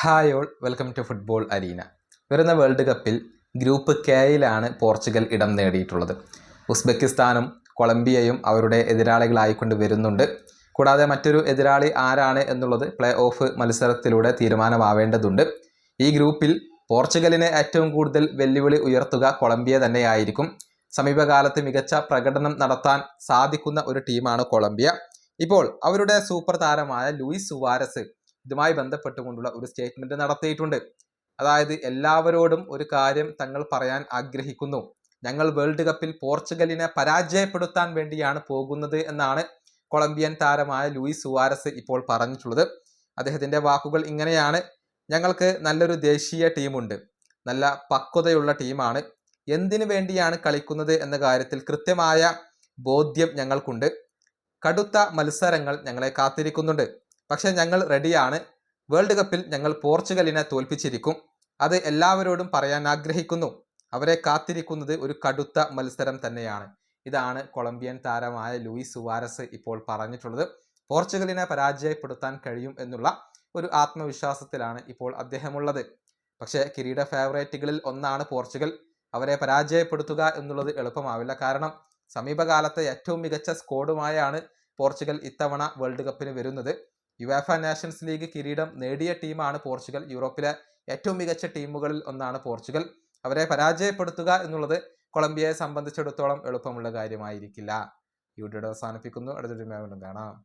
Hi all welcome to football arena വരുന്ന world കപ്പിൽ group കെയിലാണ് പോർച്ചുഗൽ ഇടം നേടിയിട്ടുള്ളത്. ഉസ്ബെക്കിസ്ഥാനും കൊളംബിയയും അവരുടെ എതിരാളികളായിക്കൊണ്ട് വരുന്നുണ്ട്. കൂടാതെ മറ്റൊരു എതിരാളി ആരാണ് എന്നുള്ളത് പ്ലേ ഓഫ് മത്സരത്തിലൂടെ തീരുമാനമാവേണ്ടതുണ്ട്. ഈ ഗ്രൂപ്പിൽ പോർച്ചുഗലിനെ ഏറ്റവും കൂടുതൽ വെല്ലുവിളി ഉയർത്തുക കൊളംബിയ തന്നെയായിരിക്കും. സമീപകാലത്ത് മികച്ച പ്രകടനം നടത്താൻ സാധിക്കുന്ന ഒരു ടീമാണ് കൊളംബിയ. ഇപ്പോൾ അവരുടെ സൂപ്പർ താരമായ ലൂയിസ് സുവാരസ് ഇതുമായി ബന്ധപ്പെട്ടുകൊണ്ടുള്ള ഒരു സ്റ്റേറ്റ്മെന്റ് നടത്തിയിട്ടുണ്ട്. അതായത് എല്ലാവരോടും ഒരു കാര്യം തങ്ങൾ പറയാൻ ആഗ്രഹിക്കുന്നു. ഞങ്ങൾ വേൾഡ് കപ്പിൽ പോർച്ചുഗലിനെ പരാജയപ്പെടുത്താൻ വേണ്ടിയാണ് പോകുന്നത് എന്നാണ് കൊളംബിയൻ താരമായ ലൂയിസ് സുവാരസ് ഇപ്പോൾ പറഞ്ഞിട്ടുള്ളത്. അദ്ദേഹത്തിന്റെ വാക്കുകൾ ഇങ്ങനെയാണ്. ഞങ്ങൾക്ക് നല്ലൊരു ദേശീയ ടീമുണ്ട്. നല്ല പക്വതയുള്ള ടീമാണ്. എന്തിനു വേണ്ടിയാണ് കളിക്കുന്നത് എന്ന കാര്യത്തിൽ കൃത്യമായ ബോധ്യം ഞങ്ങൾക്കുണ്ട്. കടുത്ത മത്സരങ്ങൾ ഞങ്ങളെ കാത്തിരിക്കുന്നുണ്ട്. പക്ഷെ ഞങ്ങൾ റെഡിയാണ് വേൾഡ് കപ്പിൽ ഞങ്ങൾ പോർച്ചുഗലിനെ തോൽപ്പിച്ചിരിക്കും. അത് എല്ലാവരോടും പറയാൻ ആഗ്രഹിക്കുന്നു. അവരെ കാത്തിരിക്കുന്നത് ഒരു കടുത്ത മത്സരം തന്നെയാണ്. ഇതാണ് കൊളംബിയൻ താരമായ ലൂയിസ് സുവാരസ് ഇപ്പോൾ പറഞ്ഞിട്ടുള്ളത്. പോർച്ചുഗലിനെ പരാജയപ്പെടുത്താൻ കഴിയും എന്നുള്ള ഒരു ആത്മവിശ്വാസത്തിലാണ് ഇപ്പോൾ അദ്ദേഹമുള്ളത്. പക്ഷേ കിരീട ഫേവറേറ്റുകളിൽ ഒന്നാണ് പോർച്ചുഗൽ. അവരെ പരാജയപ്പെടുത്തുക എന്നുള്ളത് എളുപ്പമാവില്ല. കാരണം സമീപകാലത്തെ ഏറ്റവും മികച്ച സ്കോഡുമായാണ് പോർച്ചുഗൽ ഇത്തവണ വേൾഡ് കപ്പിന് വരുന്നത്. യുവേഫ നാഷൻസ് ലീഗ് കിരീടം നേടിയ ടീമാണ് പോർച്ചുഗൽ. യൂറോപ്പിലെ ഏറ്റവും മികച്ച ടീമുകളിൽ ഒന്നാണ് പോർച്ചുഗൽ. അവരെ പരാജയപ്പെടുത്തുക എന്നുള്ളത് കൊളംബിയയെ സംബന്ധിച്ചിടത്തോളം എളുപ്പമുള്ള കാര്യമായിരിക്കില്ല. ഈ വീഡിയോ അവസാനിപ്പിക്കുന്നു. അടുത്തൊരു കാണാം.